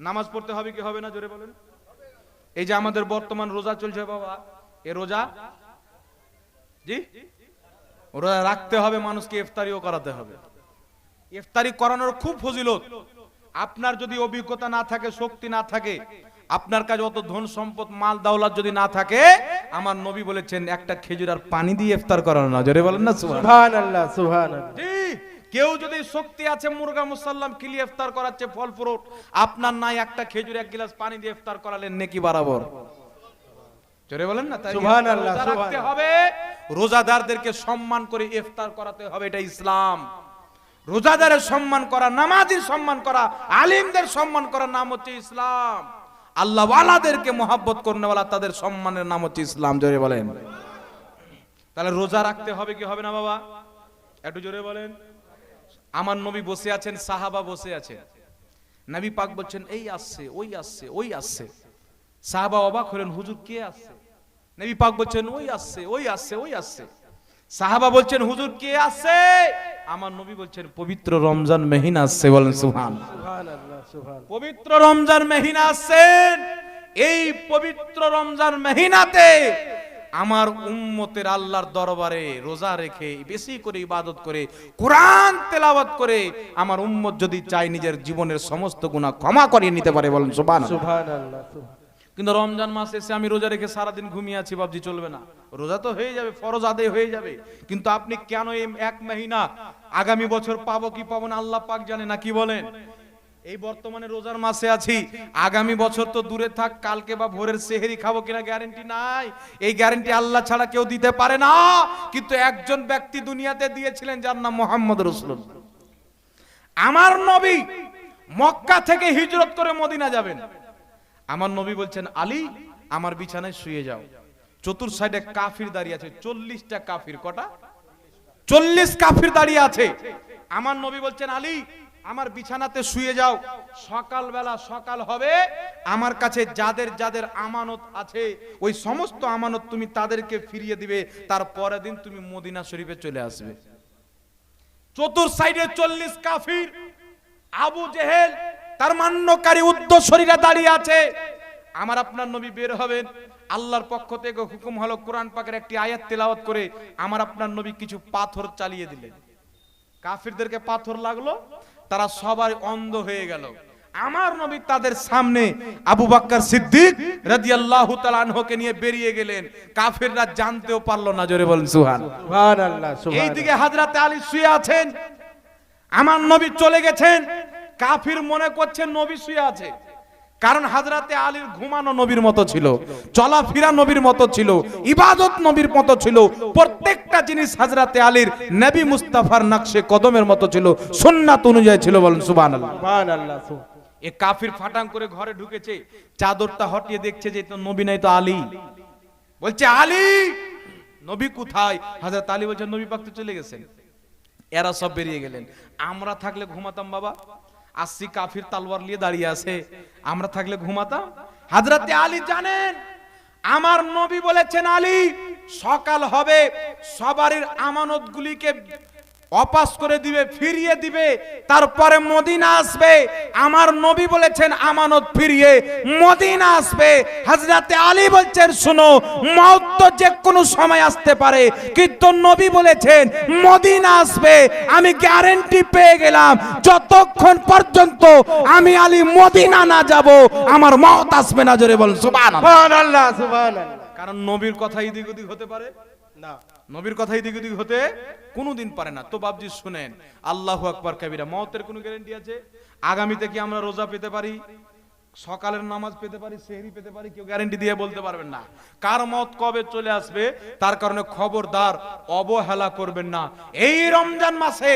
নামাজ পড়তে হবে কি হবে না জোরে বলেন? এই যে আমাদের বর্তমান রোজা চলছে বাবা এ রোজা? জি? রোজা রাখতে হবে মানুষকে ইফতারিও করাতে হবে। ইফতারি করানোর খুব ফজিলত। আপনার যদি অভিজ্ঞতা না থাকে শক্তি না থাকে আপনার কাছে অত ধন সম্পদ মাল দাওলাত যদি না থাকে আমার নবী বলেছেন একটা খেজুর আর পানি দিয়ে ইফতার করানো না জোরে বলেন না সুবহান সুবহানাল্লাহ সুবহানাল্লাহ। জি। কেউ যদি শক্তি আছে মুরগা মুসাল্লাম কিলি ইফতার করাচ্ছে ফল ফ্রুট আপনার নাই একটা খেজুর এক গ্লাস পানি দিয়ে ইফতার করালেন নেকি বরাবর? জোরে বলেন না তাই সুবহানাল্লাহ, রাখতে হবে রোজাদারদেরকে সম্মান করে ইফতার করাতে হবে এটা ইসলাম। রোজাদারের সম্মান করা নামাজির সম্মান করা আলিমদের সম্মান করার নাম হচ্ছে ইসলাম। আল্লাহ ওয়ালাদেরকে মোহাব্বত করনেওয়ালা তাদের সম্মানের নাম হচ্ছে ইসলাম জোরে বলেন। তাহলে রোজা রাখতে হবে কি হবে না বাবা? একটু জোরে বলেন। আমার নবী বসে আছেন সাহাবা বসে আছেন। নবী পাক বলছেন এই আসছে ওই আসছে ওই আসছে। সাহাবা অবাক হলেন হুজুর কে আসছে? নবী পাক বলছেন ওই আসছে ওই আসছে ওই আসছে। সাহাবা বলছেন হুজুর কে আসছে? আমার নবী বলছেন পবিত্র রমজান মেহিন আসছে। বলেন সুহান সুবহান। পবিত্র রমজান মেহিনা আসছেন। এই পবিত্র রমজান মেহিনাতে আমার উম্মতের আল্লাহর দরবারে রোজা রেখে বেশি করে ইবাদত করে কোরআন তেলাওয়াত করে আমার উম্মত যদি চাই নিজের জীবনের সমস্ত গুণা ক্ষমা করিয়ে নিতে পারে বলেন সুবহান- কিন্তু রমজান মাস এসে আমি রোজা রেখে সারাদিন ঘুমিয়ে আছি বাবজি চলবে না। রোজা তো হয়ে যাবে ফরজ আদায় হয়ে যাবে। কিন্তু আপনি কেন এই এক মহিনা আগামী বছর পাবো কি পাবো না আল্লাহ পাক জানে না কি বলেন? এই বর্তমানে রোজার মাসে আছি। আগামী বছর তো দূরে থাক, কালকে বা ভোরের সেহেরি খাব কিনা গ্যারেন্টি নাই। এই গ্যারেন্টি আল্লাহ ছাড়া কেউ দিতে পারে না। কিন্তু একজন ব্যক্তি দুনিয়াতে দিয়েছিলেন, যার নাম মোহাম্মদ রসুল আমার নবী মক্কা থেকে হিজরত করে মদিনা যাবেন। আমার নবী বলছেন, আলী, আমার বিছানায় শুয়ে যাও। চতুর সাইডে কাফির দাঁড়িয়ে আছে, চল্লিশটা কাফির, কটা? চল্লিশ কাফির দাঁড়িয়ে আছে। আমার নবী বলছেন, আলী আমার বিছানাতে শুয়ে যাও। সকালবেলা সকাল হবে। আমার কাছে যাদের যাদের আমানত আছে, ওই সমস্ত আমানত তুমি তাদেরকে ফিরিয়ে দিবে। তার পরের দিন তুমি মদিনা শরীফে চলে আসবে। চতুর সাইডে চল্লিশ কাফির, আবু জেহেল, তার মান্যকারী উদ্দশরীরা দাঁড়িয়ে আছে। আমার আপনার নবী বের হবেন। আল্লাহর পক্ষ থেকে হুকুম হলো কোরআন পাকের একটি আয়াত তেলাওয়াত করে আমার আপনার নবী কিছু পাথর চালিয়ে দিলেন। কাফিরদেরকে পাথর লাগল। তারা সবাই অন্ধ হয়ে গেল। আমার নবী তাদের সামনে আবু বাক্কার সিদ্দিক রাদিয়াল্লাহু তাআলা আনহুকে নিয়ে বেরিয়ে গেলেন। কাফেররা জানতেও পারল না জোরে বলেন সুহান সুবহানাল্লাহ সুবহানাল্লাহ। এইদিকে হাজরাতে আলী শুয়ে আছেন। আমার নবী চলে গেছেন। কাফির মনে করছে নবী শুয়ে আছে। কারণ হাজরাতে আলীর ঘুমানো নবীর মতো ছিল চলাফেরা নবীর মতো ছিল ইবাদত নবীর মতো ছিল প্রত্যেকটা জিনিস হাজরাতে আলীর নবী মুস্তাফার নকশে কদমের মতো ছিল সুন্নাত অনুযায়ী ছিল বলেন সুবহানাল্লাহ। এ কাফির ফাটাং করে ঘরে ঢুকেছে চাদরটা হটিয়ে দেখছে যে তো নবী নাই তো আলী। বলছে আলী নবী কোথায়? হাজরত আলী বলছে নবী পাক তো চলে গেছেন। এরা সব বেরিয়ে গেলেন। আমরা থাকলে ঘুমাতাম বাবা। আসছি কাফির তালওয়ার নিয়ে দাঁড়িয়ে আছে। আমরা থাকলে ঘুমাতাম? হাজরাতে আলী জানেন, আমার নবী বলেছেন, আলী, সকাল হবে সবারই আমানতগুলিকে অপাস করে দিবে ফিরিয়ে দিবে তারপরে মদিনা আসবে। আমার নবী বলেছেন আমানত ফিরিয়ে মদিনা আসবে। হযরতে আলী বলছেন শুনো মওত তো যে কোনো সময় আসতে পারে কিন্তু নবী বলেছেন মদিনা আসবে। আমি গ্যারান্টি পেয়ে গেলাম যতক্ষণ পর্যন্ত আমি আলী মদিনা না যাব আমার মত আসবে না জোরে বল সুবহানাল্লাহ। সুবহানাল্লাহ সুবহানাল্লাহ। কারণ নবীর কথা এদিক ওদিক হতে পারে? না। নবীর কথাই এদিক ওদিক হতে কোনদিন পারে না। তো বাবজি শুনেন, আল্লাহ আকবর, কাবিরা, মতের কোনো গ্যারেন্টি আছে? আগামীতে কি আমরা রোজা পেতে পারি? সকালের নামাজ পেতে পারি, সেহরি পেতে পারি, কেউ গ্যারান্টি দিয়ে বলতে পারবেন না। কার মত কবে চলে আসবে, তার কারণে খবরদার অবহেলা করবেন না। এই রমজান মাসে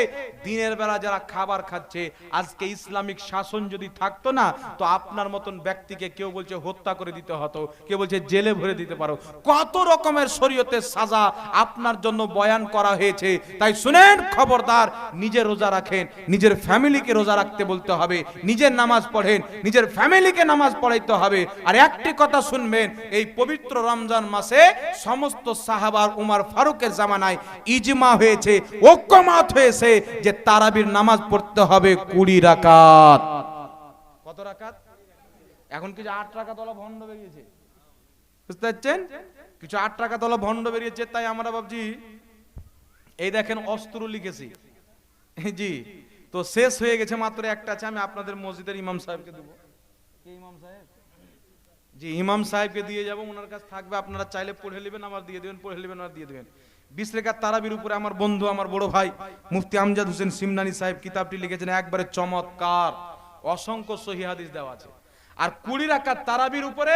দিনের বেলা যারা খাবার খাচ্ছে, আজকে ইসলামিক শাসন যদি থাকতো না, তো আপনার মতন ব্যক্তিকে কেউ বলছে হত্যা করে দিতে হতো, কেউ বলছে জেলে ভরে দিতে পারো। কত রকমের শরীয়তের সাজা আপনার জন্য বয়ান করা হয়েছে। তাই শুনেন, খবরদার, নিজে রোজা রাখেন, নিজের ফ্যামিলিকে রোজা রাখতে বলতে হবে নিজের নামাজ পড়েন, নিজের ফ্যামিলিকে নামাজ পড়াইতে হবে। আর একটি কথা শুনবেন, এই পবিত্র রমজান মাসে সমস্ত সাহাবার উমার ফারুকের জামানায় ইজমা হয়েছে, ঐক্যমত হয়েছে যে তারাবির নামাজ পড়তে হবে কুড়ি রাকাত। কত রাকাত? এখন কিছু আট টাকা তলা ভণ্ড বেরিয়েছে। বুঝতে পারছেন? কিছু আট টাকা তলা ভণ্ড বেরিয়েছে, তাই আমরা ভাবছি, এই দেখেন অস্ত্র লিখেছি। জি, তো শেষ হয়ে গেছে মাত্র একটা আছে, আমি আপনাদের মসজিদের ইমাম সাহেবকে দেবো। কে ইমাম সাহেবকে দিয়ে যাব, ওনার কাছে থাকবে, আপনারা চাইলে পড়ে নেবেন, আবার দিয়ে দেবেন, পড়ে নেবেন আর দিয়ে দেবেন। বিশ রেখার তারাবির উপরে আমার বন্ধু, আমার বড় ভাই, মুফতি আমজাদ হোসেন সিমনানি সাহেব কিতাবটি লিখেছেন, একবারে চমৎকার। অসংখ্য সহি দেওয়া আছে। আর কুড়ি রাকাত তারাবির উপরে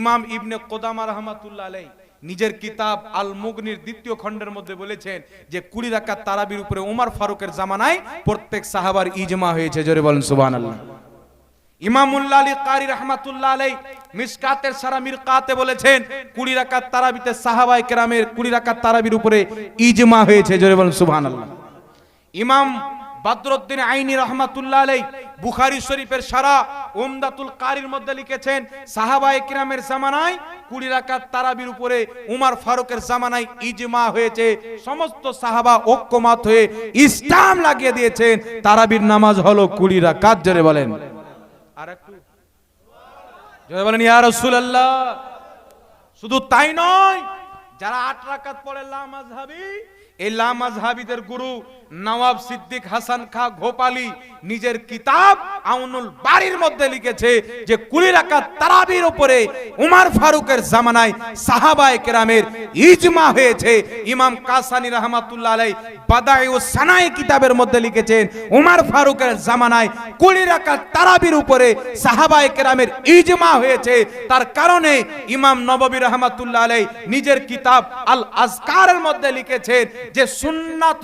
ইমাম ইবনে কোদামা রহমাতুল্লাহ আলাই নিজের কিতাব আল মুগনির দ্বিতীয় খণ্ডের মধ্যে বলেছেন যে, কুড়ি রাকাত তারাবির উপরে উমার ফারুকের জামানায় প্রত্যেক সাহাবার ইজমা হয়েছে। জোরে বলেন, সুবহানাল্লাহ। ইমামুল্লাহ আলী কারি রহমাতুল্লাহ মিসকাতের সারা মিরকাতে বলেছেন, কুড়ি রাকাত তারাবিতে কেরামের কুড়ি রাকাত তারাবির উপরে ইজমা হয়েছে ইমাম বুখারী শরীফের সারা উমদাতুল মধ্যে লিখেছেন কুড়ি উপরে উমার ফারুকের ইজমা হয়েছে, সমস্ত সাহাবা ঐক্যমত হয়ে ইসলাম লাগিয়ে দিয়েছেন, তারাবির নামাজ হলো কুড়ি রাকাত, জোরে বলেন। শুধু তাই নয় যারা আট রাকাত পড়ে লা মাযহাবি এই লামাজহাবিদের গুরু নওয়াব সিদ্দিক হাসান খা গোপালি নিজের কিতাব আউনুল বাড়ির মধ্যে লিখেছে যে কুড়ি রাকাত তারাবির উপরে উমার ফারুকের জামানায় সাহাবায়ে কেরামের ইজমা হয়েছে। ইমাম কাসানি রহমাতুল্লাহ আলাই বাদাই ও সানাই কিতাবের মধ্যে লিখেছেন, উমার ফারুকের জামানায় কুড়ি রাকাত তারাবির উপরে সাহাবায়ে কেরামের ইজমা হয়েছে। তার কারণে ইমাম নববী রহমাতুল্লাহ আলাই নিজের কিতাব আল আজকারের মধ্যে লিখেছেন যে সুন্নাত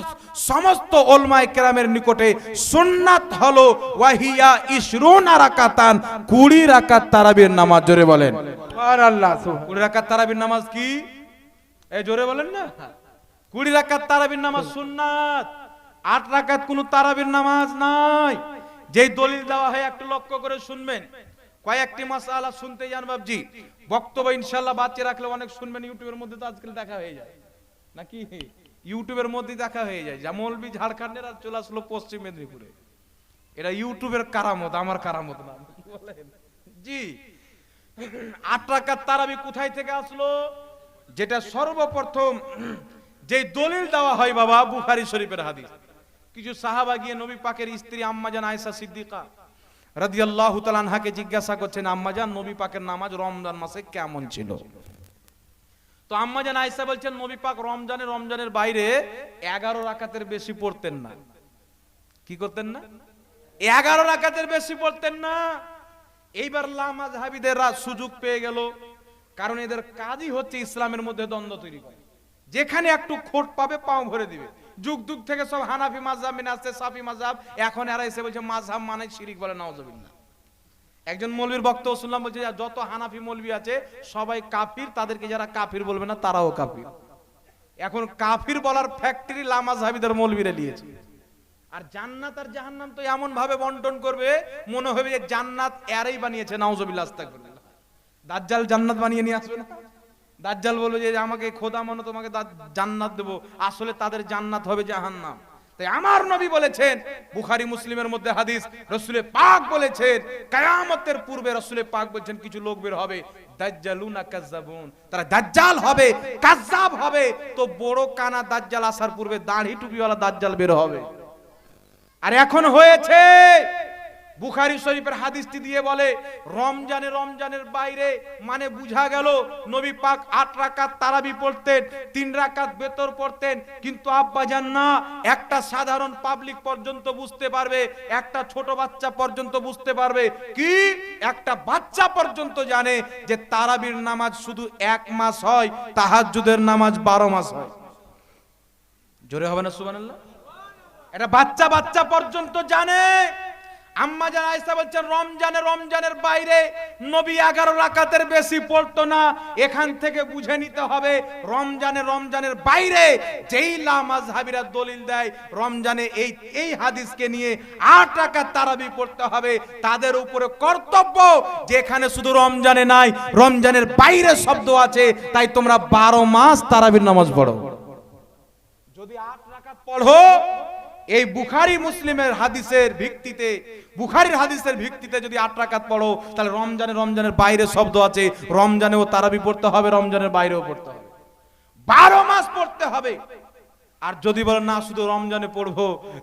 সমস্ত ওলমায়ে কেরামের নিকটে সুন্নাত হলো ওয়াহিয়া ইশরুনা রাকাতান কুড়ি রাকাত তারাবির নামাজ জোরে বলেন। কুড়ি রাকাত তারাবির নামাজ কি? এই জোরে বলেন না। কুড়ি রাকাত তারাবির নামাজ সুন্নাত আট রাকাত কোন তারাবির নামাজ নাই। যেই দলিল দেওয়া হয় একটু লক্ষ্য করে শুনবেন। কয়েকটি মাসালা শুনতে যান বাবজি বক্তব্য ইনশাল্লাহ বাচ্চা রাখলে অনেক শুনবেন ইউটিউবের মধ্যে তো আজকাল দেখা হয়ে যায়। নাকি? ইউটিউবের মধ্যে দেখা হয়ে যায়। যা মৌলবি ঝাড়খণ্ডের আর চলে আসলো পশ্চিম মেদিনীপুরে। এটা ইউটিউবের কারামত, আমার কারামত না। জি। আট রাকাত তারাবি কোথায় থেকে আসলো? যেটা সর্বপ্রথম যে দলিল দেওয়া হয় বাবা, বুখারী শরীফের হাদিস। কিছু সাহাবা গিয়ে নবী পাকের স্ত্রী আম্মাজান আয়েশা সিদ্দিকা রাদিয়াল্লাহু তাআলা আনহাকে জিজ্ঞাসা করছেন আম্মাজান নবী পাকের নামাজ রমজান মাসে কেমন ছিল? তো আম্মা আম্মাজান আয়েশা বলছেন, নবী পাক রমজানে, রমজানের বাইরে এগারো রাকাতের বেশি পড়তেন না। কি করতেন না? এগারো রাকাতের বেশি পড়তেন না। এইবার লামাজ হাবিদের সুযোগ পেয়ে গেল, কারণ এদের কাজই হচ্ছে ইসলামের মধ্যে দ্বন্দ্ব তৈরি করে। যেখানে একটু খোট পাবে, পাও ভরে দিবে। যুগ যুগ থেকে সব হানাফি মাযহাব মেনে আসছে সাফি মাযহাব, এখন এরা এসে বলছে, মাযহাব মানে শিরিক বলে, নাউজুবিল্লাহ। একজন মৌলবীর বক্তব্য শুনলাম বলছে যত হানাফি মৌলবী আছে, সবাই কাফির, তাদেরকে যারা কাফির বলবে না, তারাও কাফির। এখন কাফির বলার ফ্যাক্টরি লামাজ হাবিদের মৌলবীরা নিয়েছে আর জান্নাত আর জাহান্নাম তো এমন ভাবে বন্টন করবে, মনে হবে যে জান্নাত এরাই বানিয়েছে, নাউজুবিল্লাহ দাজ্জাল জান্নাত বানিয়ে নিয়ে আসবে না? দাজ্জাল বলবে যে, আমাকে খোদা মানো, তোমাকে জান্নাত দেবো। আসলে তাদের জান্নাত হবে জাহান্নাম। তাই আমার নবী বলেছেন, বুখারি মুসলিমের মধ্যে হাদিস রসুলে পাক বলেছেন, কায়ামতের পূর্বে রসুলে পাক বলছেন, কিছু লোক দাজ্জাল হবে হবে, তো বড় কানা দাজ্জাল আসার পূর্বে বের হবে। আর এখন হয়েছে বুখারি শরীফের হাদিসটি দিয়ে বলে, রমজানে রমজানের বাইরে মানে বুঝা গেল, নবী পাক আট রাকাত তারাবি পড়তেন, তিন রাকাত বেতর পড়তেন, কিন্তু আব্বা জান না, একটা সাধারণ পাবলিক পর্যন্ত বুঝতে পারবে, একটা ছোট বাচ্চা পর্যন্ত বুঝতে পারবে, কি? একটা বাচ্চা পর্যন্ত জানে যে তারাবির নামাজ শুধু এক মাস হয়, তাহাজ্জুদের নামাজ বারো মাস হয়। জোরে হবে না, সুবহানাল্লাহ? এটা বাচ্চা বাচ্চা পর্যন্ত জানে। আম্মা জান আয়েশা বলছেন, রমজানে, রমজানের বাইরে নবী এগারো রাকাতের বেশি পড়তো না। এখান থেকে বুঝে নিতে হবে, রমজানে, রমজানের বাইরে যেই লামাজহাবিরা দলিল দেয়, রমজানে এই এই হাদিসকে নিয়ে আট রাকাত তারাবি পড়তে হবে। তাদের উপরে কর্তব্য যেখানে শুধু রমজানে নাই, রমজানের বাইরে শব্দ আছে, তাই তোমরা বারো মাস তারাবির নামাজ পড়ো। যদি আট রাকাত পড়ো এই বুখারি মুসলিমের হাদিসের ভিত্তিতে, বুখারির হাদিসের ভিত্তিতে যদি আট রাকাত পড়ো, তাহলে রমজানে রমজানের বাইরে শব্দ আছে। রমজানেও তারাবি পড়তে হবে, রমজানের বাইরেও পড়তে হবে। বারো মাস পড়তে হবে। আর যদি বলেন, না, শুধু রমজানে পড়ব,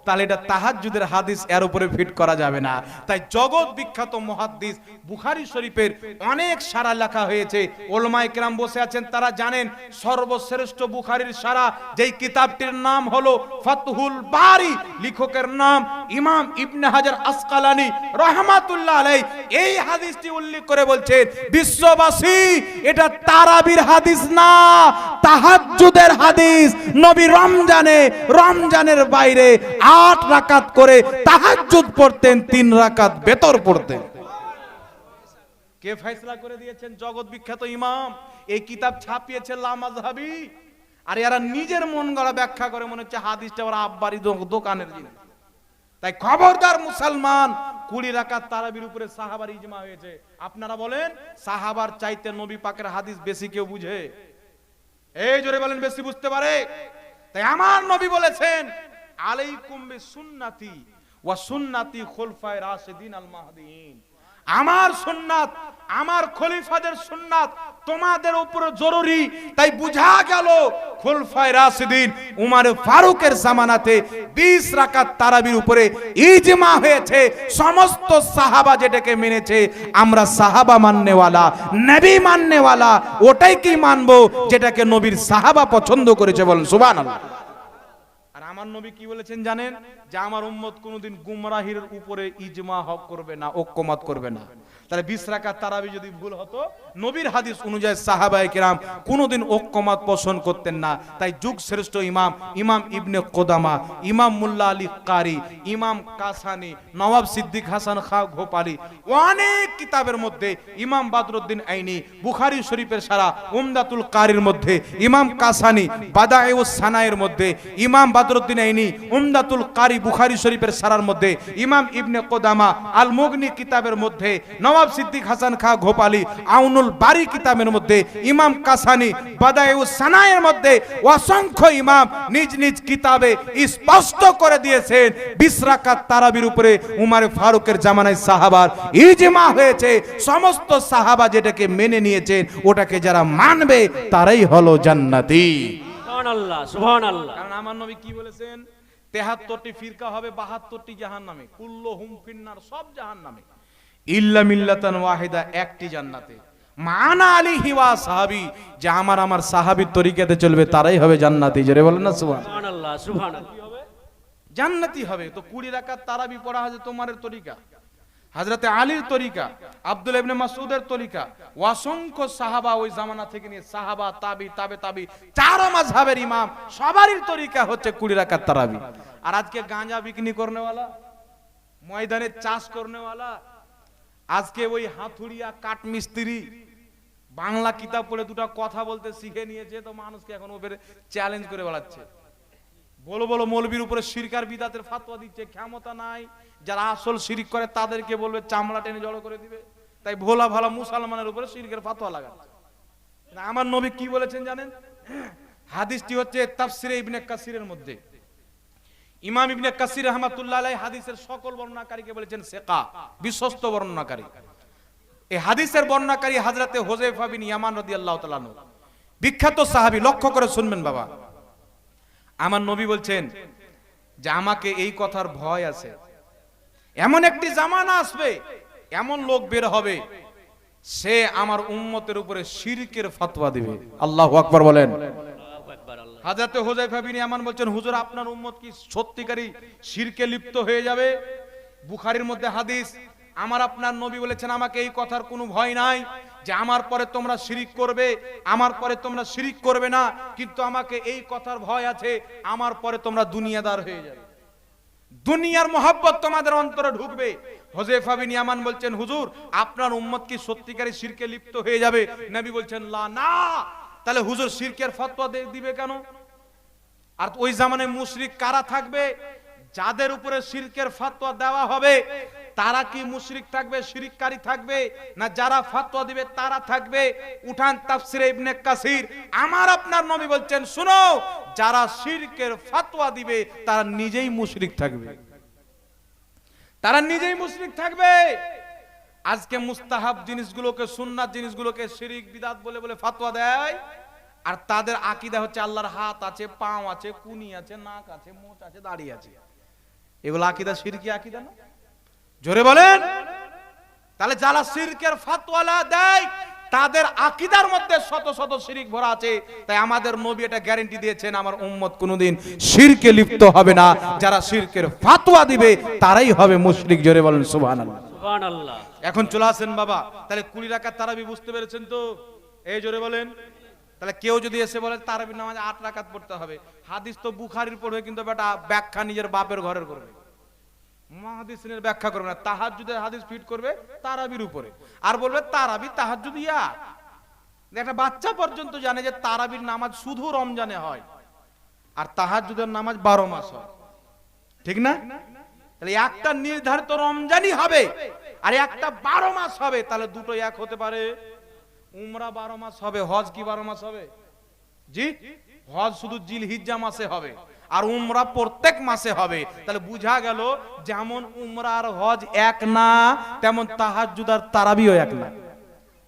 তাহলে এটা তাহাজ্জুদের হাদিস, এর উপরে ফিট করা যাবে না। তাই জগৎ বিখ্যাত মহাদ্দিস বুখারি শরীফের অনেক সারা লেখা হয়েছে। ওলমায়ে কেরাম বসে আছেন, তারা জানেন, সর্বশ্রেষ্ঠ বুখারির সারা যেই কিতাবটির নাম হলো ফাতহুল বারি, লেখকের নাম ইমাম ইবনে হাজার আসকালানি রহমাতুল্লাহ আলাই এই হাদিসটি উল্লেখ করে বলছেন, বিশ্ববাসী, এটা তারাবির হাদিস না, তাহাজ্জুদের হাদিস। নবী রমজানে, রমজানের বাইরে আট রাকাত করে তাহাজ্জুদ পড়তেন, তিন রাকাত বেতর পড়তেন। কে ফয়সলা করে দিয়েছেন? জগৎ বিখ্যাত ইমাম। এই কিতাব ছাপিয়েছে লামাজহাবি আর এরা নিজের মন গড়া ব্যাখ্যা করে, মনে হচ্ছে হাদিসটা ওরা আব্বারি দোকানের জিনিস। তাই খবরদার মুসলমান, কুড়ি রাকাত তারাবির উপরে সাহাবার ইজমা হয়েছে। আপনারা বলেন, সাহাবার চাইতে নবী পাকের হাদিস বেশি কেউ বুঝে? এই জোরে বলেন, বেশি বুঝতে পারে? তাই আমার নবী বলেছেন আলাইকুম বি সুন্নাতি ওয়া সুন্নতি খুলফায়ে রাশিদিন আল মাহদিন আমার সুন্নাত, আমার খলিফাদের সুন্নাত তোমাদের উপরে জরুরি। তাই বুঝা গেল, খুলফায়ে রাশিদিন উমার ফারুকের জামানাতে 20 রাকাত তারাবির উপরে ইজমা হয়েছে। সমস্ত সাহাবা যেটাকে মেনেছে, আমরা সাহাবা মাননেওয়ালা, নবী মাননেওয়ালা, ওটাই কি মানবো, যেটাকে নবীর সাহাবা পছন্দ করেছে বলেন, সুবহানাল্লাহ। আমার নবী কি বলেছেন জানেন? যে আমার উম্মত কোনোদিন গুমরাহির উপরে ইজমা হক করবে না, ঐক্যমত করবে না। তাহলে বিশ তারাবি যদি ভুল হতো নবীর হাদিস অনুযায়ী সাহাবায়ে কেরাম কোনোদিন ঐক্যমত পোষণ করতেন না। তাই যুগ শ্রেষ্ঠ ইমাম ইমাম ইবনে কোদামা, ইমাম মুল্লা আলী কারি, ইমাম কাসানি, নওয়াব সিদ্দিক হাসান খা ঘোপালি, অনেক কিতাবের মধ্যে ইমাম বাদরুদ্দিন আইনি, বুখারী শরীফের সারা উমদাতুল কারির মধ্যে, ইমাম কাসানি বাদায়ে সানায়ের মধ্যে, ইমাম বাদরুদ্দিন আইনি, উমদাতুল কারি, বুখারী শরীফের সারার মধ্যে, ইমাম ইবনে কোদামা, আল মুগনি কিতাবের মধ্যে নবাব সিদ্দিক হাসান খা ঘোপালি, আউনুল বারি কিতাবের মধ্যে ইমাম কাসানি বাদায়ে সানায়ের মধ্যে অসংখ্য ইমাম নিজ নিজ কিতাবে স্পষ্ট করে দিয়েছেন বিশ রাকাত তারাবির উপরে উমার ফারুকের জামানায় সাহাবার ইজমা হয়েছে সমস্ত সাহাবা যেটাকে মেনে নিয়েছেন ওটাকে যারা মানবে তারাই হলো জান্নাতি। সুবহান আল্লাহ সুবহান আল্লাহ কারণ আমার নবী কি বলেছেন? তেহাত্তরটি ফিরকা হবে বাহাত্তরটি জাহান নামে কুল্লো হুম ফিন্নার সব জাহান নামে ইল্লা মিল্লাতান ওয়াহিদা একটি জান্নাতে। মানা আলী হিওয়া সাহাবি যে আমার আমার সাহাবির তরিকাতে চলবে তারাই হবে জান্নাতি। জোরে বলেন না সুবহান। জান্নাতি হবে। তো কুড়ি রাকাত তারাবি পড়া হচ্ছে তোমার তরিকা হাজরতে আলীর তরিকা আব্দুল ইবনে মাসউদের তরিকা অসংখ্য সাহাবা ওই জামানা থেকে নিয়ে সাহাবা তাবি তাবে তাবি চার মাযহাবের ইমাম সবারই তরিকা হচ্ছে কুড়ি রাকাত তারাবি। আর আজকে গাঁজা বিক্রি করনেওয়ালা ময়দানে চাষ করনেওয়ালা আজকে ওই হাতুড়িয়া কাঠ মিস্ত্রি বাংলা কিতাব পড়ে দুটো কথা বলতে শিখে নিয়েছে, তো মানুষকে এখন ওপরে চ্যালেঞ্জ করে বেড়াচ্ছে। বলো বলো, মৌলবীর উপরে শিরকার বিদাতের ফাতোয়া দিচ্ছে, ক্ষমতা নাই। যারা আসল শিরিক করে তাদেরকে বলবে, চামড়া টেনে জড়ো করে দিবে। তাই ভোলা ভালা মুসলমানের উপরে শিরকের ফাতোয়া লাগাচ্ছে। আমার নবী কি বলেছেন জানেন? হাদিসটি হচ্ছে তাফসিরে ইবনে কাসিরের মধ্যে। ইমাম ইবনে কাসির রহমাতুল্লাহ আলাইহি হাদিসের সকল বর্ণনাকারীকে বলেছেন, সেকা, বিশ্বস্ত বর্ণনাকারী। এই হাদিসের বর্ণাকারী হাজরাতে হোজাইফা বিন ইয়ামান রাদিয়াল্লাহু তাআলা আনহু। বিখ্যাত সাহাবী, লক্ষ্য করে শুনবেন বাবা। আমার নবী বলছেন যে আমাকে এই কথার ভয় আছে। এমন একটি জামানা আসবে, এমন লোক বের হবে, সে আমার উম্মতের উপরে শিরকের ফতোয়া দিবে। আল্লাহ আকবার বলেন। আল্লাহু আকবার আল্লাহ হাজরাতে বিন ইয়ামান বলছেন, হুজুর, আপনার উম্মত কি সত্যিকারী শিরকে লিপ্ত হয়ে যাবে? বুখারীর মধ্যে হাদিস আমার আপনার নবী বলেছেন, আমাকে এই কথার কোনো ভয় নাই যে আমার পরে তোমরা শিরিক করবে, আমার পরে তোমরা শিরিক করবে না, কিন্তু আমাকে এই কথার ভয় আছে, আমার পরে তোমরা দুনিয়াদার হয়ে যাবে। দুনিয়ার মোহাব্বত তোমাদের অন্তরে ঢুকবে। হোজেফা বিন ইয়ামান বলছেন, হুজুর, আপনার উম্মত কি সত্যিকারী শিরকে লিপ্ত হয়ে যাবে? নবী বলছেন, লা, না। তাহলে হুজুর, শিরকের ফতোয়া দিবে কেন? আর ওই জামানায় মুশরিক কারা থাকবে? যাদের উপরে শিরকের ফাতোয়া দেওয়া হবে, তারা কি মুশরিক থাকবে, শিরিককারী থাকবে? না যারা ফাতোয়া দিবে, তারা থাকবে? উঠান তাফসিরে ইবনে কাসির। আমার আপনার নবী বলছেন, শুনো, যারা শিরকের ফাতোয়া দিবে, তারা নিজেই মুশরিক থাকবে। তারা নিজেই মুশরিক থাকবে। আজকে মুস্তাহাব জিনিসগুলোকে, সুন্নাত জিনিসগুলোকে শিরিক, বিদাত বলে বলে ফাতোয়া দেয়। আর তাদের আকীদা হচ্ছে, আল্লাহর হাত আছে, পাও আছে, কুনি আছে, নাক আছে, মোচ আছে, দাড়ি আছে। এগুলো আকিদা শিরকি আকীদা না? জোরে বলেন। তাহলে যারা শিরকের ফাতওয়ালা দেয় তাদের আকিদার মধ্যে শত শত শিরিক ভরা আছে। তাই আমাদের নবী এটা গ্যারান্টি দিয়েছেন আমার উম্মত কোনোদিন শিরকে লিপ্ত হবে না। যারা শিরকের ফাতোয়া দিবে তারাই হবে মুশরিক। জোরে বলেন সুবহানাল্লাহ। সুবহান এখন চলে আসেন বাবা। তাহলে কুড়ি রাকাত তারাবি বুঝতে পেরেছেন তো? এই জোরে বলেন। তাহলে কেউ যদি এসে বলে তারাবি নামাজ আট রাকাত পড়তে হবে, হাদিস তো বুখারির পড়বে কিন্তু বেটা ব্যাখ্যা নিজের বাপের ঘরের করবে। মহাদিসের ব্যাখ্যা করবে না, তাহাজ্জুদের হাদিস ফিট করবে তারাবির উপরে। আর বলবে তারাবি তাহাজ্জুদ ইয়া। একটা বাচ্চা পর্যন্ত জানে যে তারাবির নামাজ শুধু রমজানে হয়, আর তাহার তাহাজ্জুদের নামাজ বারো মাস হয়। ঠিক না? তাহলে একটা নির্ধারিত রমজানই হবে, আর একটা বারো মাস হবে, তাহলে দুটো এক হতে পারে। উমরা বারো মাস হবে, হজ কি বারো মাস হবে? জি? হজ শুধু জিল হিজ্জা মাসে হবে, আর উমরা প্রত্যেক মাসে হবে। তাহলে বুঝা গেল, যেমন উমরা আর হজ এক না, তেমন তাহাজুদ আর তারাবিও এক না।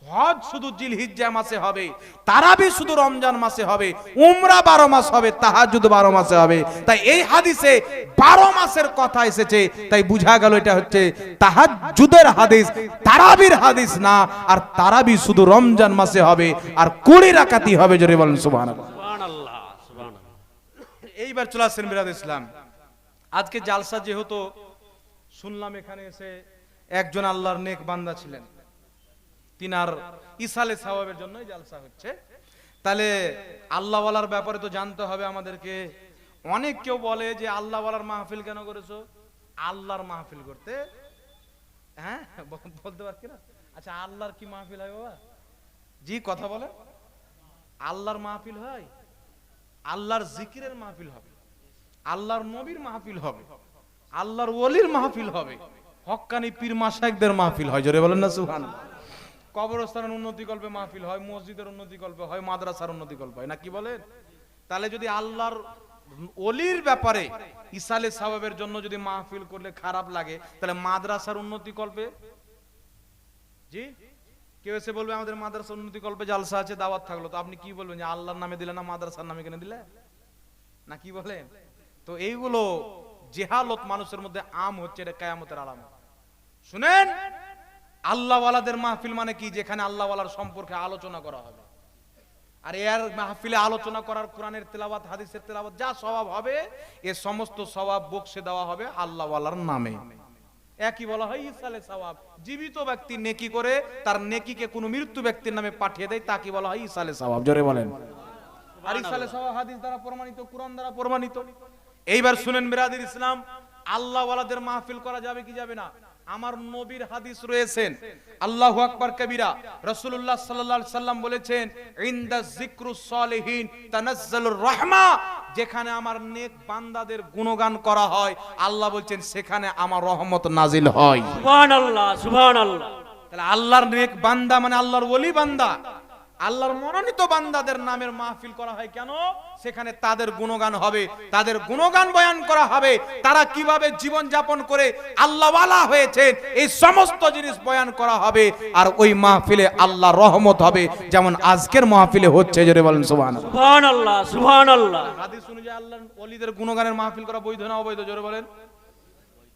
হজ শুধু জিল হিজ্জা মাসে হবে তারাবি শুধু রমজান মাসে হবে উমরা বারো মাস হবে তাহাজুদ বারো মাসে হবে। তাই এই হাদিসে বারো মাসের কথা এসেছে তাই বুঝা গেল এটা হচ্ছে তাহাজুদের হাদিস তারাবির হাদিস না আর তারাবি শুধু রমজান মাসে হবে আর কুড়ি রাকাতি হবে জোরে বলেন আল্লাহ এইবার চলে আসছেন বিরাদ ইসলাম। আজকে জালসা যেহেতু শুনলাম এখানে এসে একজন আল্লাহর নেক বান্দা ছিলেন। তিনার ইসালে সাওয়াবের জন্যই জালসা হচ্ছে। তাহলে আল্লাহওয়ালার ব্যাপারে তো জানতে হবে আমাদেরকে। অনেক কেউ বলে যে আল্লাহওয়ালার মাহফিল কেন করেছ? আল্লাহর মাহফিল করতে। হ্যাঁ? বলতে পারছি না? আচ্ছা আল্লাহর কি মাহফিল হয় বাবা? জি, কথা বলে আল্লাহর মাহফিল হয়, আল্লাহর জিকিরের মাহফিল হবে, আল্লাহর নবীর মাহফিল হবে, আল্লাহর ওলির মাহফিল হবে হক্কানি পীর মাসাইকদের মাহফিল হয়। জোরে বলেন না সুহান কবরস্থানের উন্নতি কল্পে মাহফিল হয়, মসজিদের উন্নতি কল্পে হয়, মাদ্রাসার উন্নতি কল্পে হয়। না কি বলেন? তাহলে যদি আল্লাহর অলির ব্যাপারে ইসালে সাবাবের জন্য যদি মাহফিল করলে খারাপ লাগে, তাহলে মাদ্রাসার উন্নতি কল্পে? জি? কেউ এসে বলবে, আমাদের মাদ্রাসা উন্নতি কল্পে জালসা আছে, দাওয়াত থাকল। তো আপনি কি বলবেন যে, আল্লাহর নামে দিলে না, মাদ্রাসার নামে কেন দিলে? না কি বলেন? তো এইগুলো জেহালত মানুষের মধ্যে আম হচ্ছে, এটা কায়ামতের আলামত। শুনেন? আল্লাহওয়ালাদের মাহফিল মানে কি? যেখানে আল্লাহওয়ালার সম্পর্কে আলোচনা করা হবে। আর এর মাহফিলে আলোচনা করার কোরআনের তেলাওয়াত, হাদিসের তেলাওয়াত, যা স্বভাব হবে, এ সমস্ত স্বভাব বকশে দেওয়া হবে আল্লাহওয়ালার নামে। একই বলা হয় ইসালে সওয়াব জীবিত ব্যক্তি নেকি করে তার নেকিকে কোনো মৃত্যু ব্যক্তির নামে পাঠিয়ে দেয়, তাকে বলা হয় ইসালে সওয়াব জোরে বলেন। আর ইসালে সওয়াব হাদিস দ্বারা প্রমাণিত, কোরআন দ্বারা প্রমাণিত। এইবার শুনেন বিরাদির ইসলাম আল্লাহ ওয়ালাদের মাহফিল করা যাবে কি যাবে না? আমার নবীর হাদিস রয়েছেন। আল্লাহ আকবর কবিরা। রসুল্লাহ সাল্লা সাল্লাম বলেছেন ইন্দা জিক্রু সালেহীন তানাজ্জালুর রহমা। যেখানে আমার নেক বান্দাদের গুণগান করা হয় আল্লাহ বলছেন সেখানে আমার রহমত নাজিল হয়। সুবহানাল্লাহ। তাহলে আল্লাহর নেক বান্দা মানে আল্লাহর ওলি বান্দা। আল্লাহর মনোনীত বান্দাদের নামের মাহফিল করা হয় কেন? সেখানে তাদের গুণগান হবে তাদের গুণগান বয়ান করা হবে। তারা কীভাবে জীবন যাপন করে আল্লাহওয়ালা হয়েছেন এই সমস্ত জিনিস বয়ান করা হবে। আর ওই মাহফিলে আল্লাহ রহমত হবে যেমন আজকের মাহফিলে হচ্ছে জোরে বলেন সুবহানাল্লাহ। সুবহান আল্লাহ সুবহান আল্লাহ হাদিস অনুযায়ী আল্লাহর ওলিদের গুণগানের মাহফিল করা বৈধ না অবৈধ জোরে বলেন।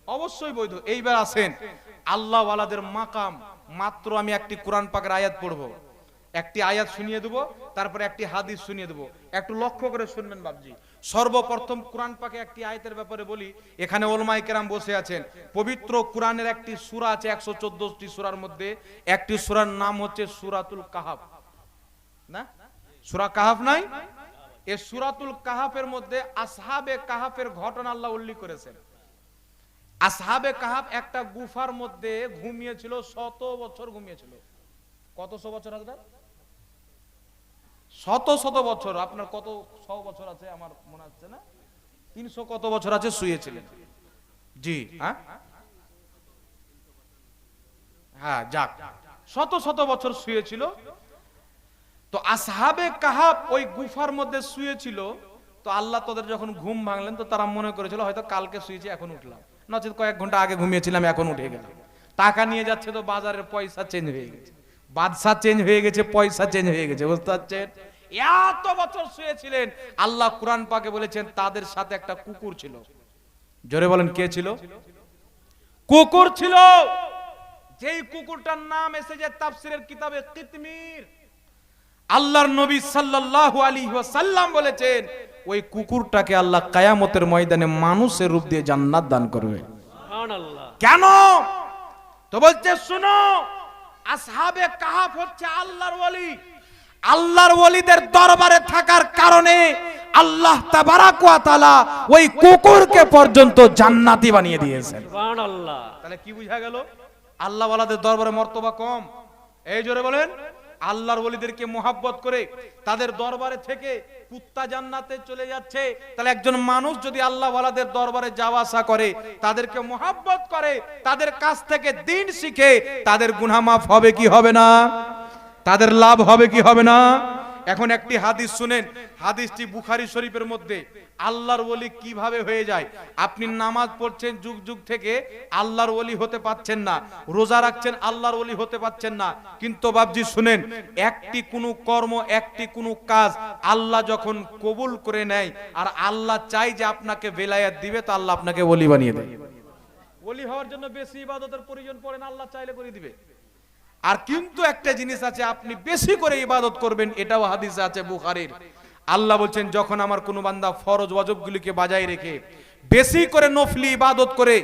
অবশ্যই বৈধ। এইবার আসেন আল্লাহ ওয়ালাদের মাকাম মাত্র আমি একটি কোরআন পাকের আয়াত পড়ব। একটি আয়াত শুনিয়ে দেবো, তারপরে একটি হাদিস শুনিয়ে দেবো। একটু লক্ষ্য করে শুনবেন বাবজি সর্বপ্রথম কোরআন পাকে একটি আয়াতের ব্যাপারে বলি। এখানে ওলমাই কেরাম বসে আছেন। পবিত্র কোরআনের একটি সূরা আছে, একশো চোদ্দটি সূরার মধ্যে। একটি সূরার নাম হচ্ছে সূরাতুল কাহাব না? সূরা কাহাফ নাই? এ সূরাতুল কাহাফের মধ্যে আসহাবে কাহাফের ঘটনা আল্লাহ উল্লেখ করেছেন। আসহাবে কাহাফ একটা গুফার মধ্যে ঘুমিয়েছিল, শত বছর ঘুমিয়েছিল। কত শো বছর হাজরা শত শত বছর, আপনার কত শ বছর আছে আমার মনে হচ্ছে না? তিনশো কত বছর আছে শুয়েছিলেন? জি হ্যাঁ? হ্যাঁ যাক। শত শত বছর শুয়েছিল। তো আসহাবে কাহাব ওই গুফার মধ্যে শুয়েছিল, তো আল্লাহ তোদের যখন ঘুম ভাঙলেন, তো তারা মনে করেছিল, হয়তো কালকে শুয়েছি, এখন উঠলাম। নচেত কয়েক ঘণ্টা আগে ঘুমিয়েছিলাম, এখন উঠে গেলাম। টাকা নিয়ে যাচ্ছে তো বাজারের পয়সা চেঞ্জ হয়ে গেছে। বাদশা চেঞ্জ হয়ে গেছে পয়সা চেঞ্জ হয়ে গেছে বুঝতে পারছেন? এত বছর শুয়েছিলেন আল্লাহ কোরআন পাকে বলেছেন তাদের সাথে একটা কুকুর ছিল। জোরে বলেন কে ছিল? কুকুর ছিল! যেই কুকুরটার নাম এসেছে তাফসিরের কিতাবে কিতমির। আল্লাহর নবী সাল্লাল্লাহু আলাইহি ওয়াসাল্লাম বলেছেন ওই কুকুরটাকে আল্লাহ কায়ামতের ময়দানে মানুষের রূপ দিয়ে জান্নাত দান করবে। সুবহানাল্লাহ। কেন? তো বলছে শুনো! আসহাবে কাহাফ হচ্ছে আল্লাহর ওয়ালি। আল্লাহর ওয়ালিদের দরবারে থাকার কারণে আল্লাহ তাবারাক ওয়া তাআলা ওই কুকুরকে পর্যন্ত জান্নাতি বানিয়ে দিয়েছেন। সুবহানাল্লাহ। তাহলে কি বুঝা গেল? আল্লাহ ওয়ালাদের দরবারে মর্তবা কম। এই জোরে বলেন। আল্লাহর ওলিদেরকে মোহাব্বত করে তাদের দরবারে থেকে কুত্তা জান্নাতে চলে যাচ্ছে। তাহলে একজন মানুষ যদি আল্লাহ ওয়ালাদের দরবারে যাওয়া আসা করে, তাদেরকে মোহাব্বত করে, তাদের কাছ থেকে দিন শিখে, তাদের গুনাহ মাফ হবে কি হবে না? তাদের লাভ হবে কি হবে না? এখন একটি হাদিস শুনেন, হাদিসটি বুখারী শরীফের মধ্যে। আল্লাহর ওলি কীভাবে হয়ে যায়? আপনি নামাজ পড়ছেন যুগ যুগ থেকে আল্লাহর ওলি হতে পাচ্ছেন না। রোজা রাখছেন আল্লাহর ওলি হতে পাচ্ছেন না। কিন্তু বাবজি শুনেন একটি কোনো কর্ম একটি কোনো কাজ আল্লাহ যখন কবুল করে নেয় আর আল্লাহ চাই যে আপনাকে বেলায়াত দিবে তো আল্লাহ আপনাকে ওলি বানিয়ে দেয়। ওলি হওয়ার জন্য বেশি ইবাদতের প্রয়োজন পড়ে না আল্লাহ চাইলে করে দিবে। আর কিন্তু একটা জিনিস আছে আপনি বেশি করে ইবাদত করবেন এটাও হাদিসে আছে বুখারীর। আল্লাহ বলছেন, যখন আমার কোনো বান্দা ফরজ ওয়াজবগুলিকে বাজায় রেখে বেশি করে নফলি, ইবাদত করে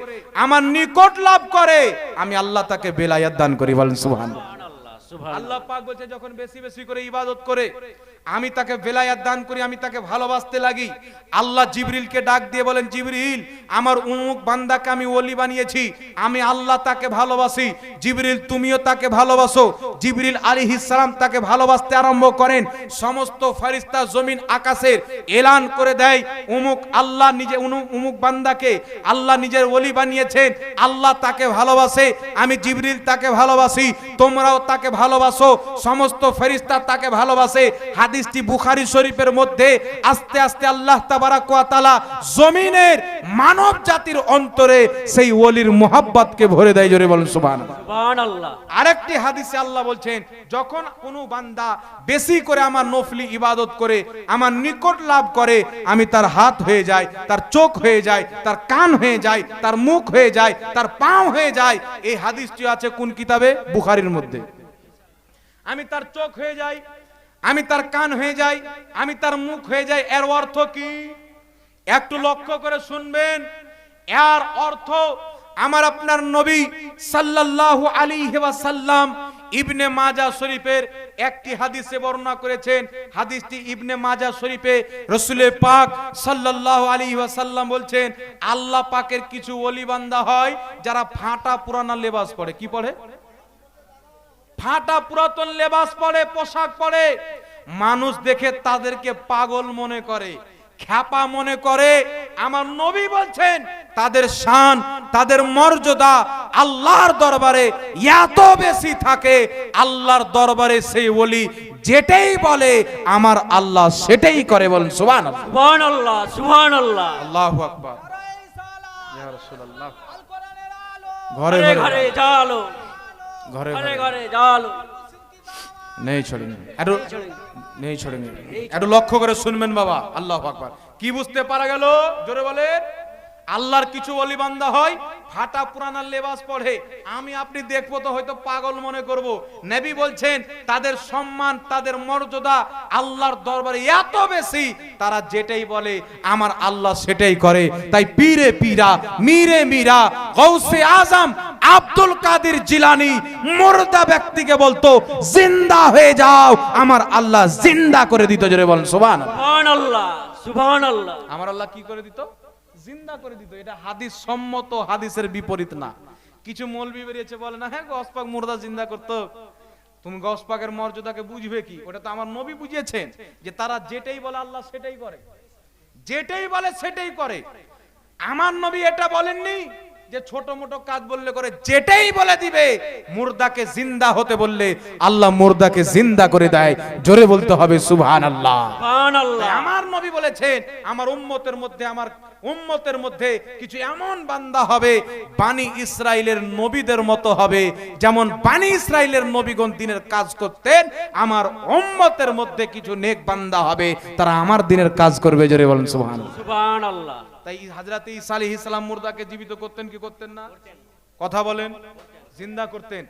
আমার নিকট লাভ করে, আমি আল্লাহ তাকে বেলায়াত দান করি, বলেন সুবহানাল্লাহ। আল্লাহ পাক বলছে, যখন বেশি বেশি করে ইবাদত করে, আমি তাকে বেলায়াত দান করি, আমি তাকে ভালোবাসতে লাগি। আল্লাহ জিবরিলকে ডাক দিয়ে বলেন, জিবরিল, আমার উমুক বান্দাকে আমি ওলি বানিয়েছি, আমি আল্লাহ তাকে ভালোবাসি। জিবরিল, তুমিও তাকে ভালোবাসো। জিবরিল আলাইহিস সালাম তাকে ভালোবাসতে আরম্ভ করেন। সমস্ত ফেরেশতা জমিন আকাশের এলান করে দেয়। উমুক আল্লাহ নিজে উমুক বান্দাকে আল্লাহ নিজের ওলি বানিয়েছেন। আল্লাহ তাকে ভালোবাসে, আমি জিবরিল তাকে ভালোবাসি, তোমরাও তাকে ভালোবাসো সমস্ত ফেরিস্তা তাকে ভালোবাসে। হাদিসটি বুখারী শরীফের মধ্যে আস্তে আস্তে আল্লাহ তাবারাক ওয়া তাআলা জমিনের মানব জাতির অন্তরে সেই ওলির মোহাব্বতকে ভরে দেয় জোরে বলেন সুবহানাল্লাহ। আরেকটি হাদিসে আল্লাহ বলছেন যখন কোনো বান্দা বেশি করে আমার নফলি ইবাদত করে আমার নিকট লাভ করে আমি তার হাত হয়ে যায় তার চোখ হয়ে যায় তার কান হয়ে যায় তার মুখ হয়ে যায় তার পাও হয়ে যায় এই হাদিসটি আছে কোন কিতাবে? বুখারির মধ্যে। আমি তার চোখ হয়ে যাই, আমি তার কান হয়ে যাই, আমি তার মুখ হয়ে যাই। এর অর্থ কি? একটু লক্ষ্য করে শুনবেন। এর অর্থ আমার আপনার নবী সাল্লাল্লাহু আলাইহি ওয়াসাল্লাম ইবনে মাজা শরীফের একটি হাদিসে বর্ণনা করেছেন। হাদিসটি ইবনে মাজা শরীফে রসুলের পাক সাল্লাল্লাহু আলাইহি ওয়াসাল্লাম বলছেন, আল্লাহ পাকের কিছু ওলি বান্দা হয় যারা ফাটা পুরানা লেবাস পরে। কি পড়ে? ফাটা পুরাতন লেবাস পরে পোশাক পরে মানুষ দেখে তাদেরকে পাগল মনে করে খ্যাপা মনে করে। আমার নবী বলছেন তাদের শান তাদের মর্যাদা আল্লাহর দরবারে এত বেশি থাকে আল্লাহর দরবারে সেই বলি যেটাই বলে আমার আল্লাহ সেটাই করে বলেন সুবহানাল্লাহ। সুবহানাল্লাহ সুবহানাল্লাহ। আল্লাহু আকবার। ইয়া রাসূলুল্লাহ। ঘরে ঘরে। ঘরে ঘরে ঘরে নেই ছড়িনি। একটু নেই ছড়িনি। একটু লক্ষ্য করে শুনবেন বাবা আল্লাহ আকবার। কি বুঝতে পারা গেল? জোরে বলেন। আল্লাহর কিছু হয় ফাটা পুরানা লেবাস পড়ে। আমি আপনি দেখব তো হয়তো পাগল মনে করব। নবী বলছেন তাদের সম্মান তাদের মর্যাদা আল্লাহর দরবারে এত বেশি তারা যেটাই বলে আমার আল্লাহ সেটাই করে। তাই পীরে পীরা মীরে মীরা গৌসে আজম আব্দুল কাদের জিলানি মুর্দা ব্যক্তিকে বলতো জিন্দা হয়ে যাও। আমার আল্লাহ জিন্দা করে দিত জোরে বলেন সুবহান সুবহানাল্লাহ। আমার আল্লাহ কি করে দিত? জিন্দা করে দিত। এটা হাদিস সম্মত হাদিসের বিপরীত না। কিছু মৌলবি বেরিয়েছে বলে না হ্যাঁ গসপাক মুর্দা জিন্দা করতো। তুমি গসপাকের মর্যাদাকে বুঝবে কি? ওটা তো আমার নবী বুঝিয়েছেন যে তারা যেটাই বলে আল্লাহ সেটাই করে। যেটাই বলে সেটাই করে। আমার নবী এটা বলেননি যে ছোট মোটো কাজ বললে করে যেটাই বলে দিবে মুর্দাকে জিন্দা হতে বললে আল্লাহ মুর্দাকে জিন্দা করে দেয়। জোরে বলতে হবে সুবহান আল্লাহ আমার নবী বলেছেন আমার উম্মতের মধ্যে আমার উম্মতের মধ্যে কিছু এমন বান্দা হবে বানি ইসরায়েলের নবীদের মতো হবে যেমন বানি ইসরায়েলের নবীগণ দিনের কাজ করতেন আমার উম্মতের মধ্যে কিছু নেক বান্দা হবে তারা আমার দিনের কাজ করবে জোরে বলেন সুবহানাল্লাহ। সুবহানাল্লাহ। তাই হাজরাতে ইসা আলাইহিস সালাম মুর্দাকে জীবিত করতেন কি করতেন না? কথা বলেন জিন্দা করতেন।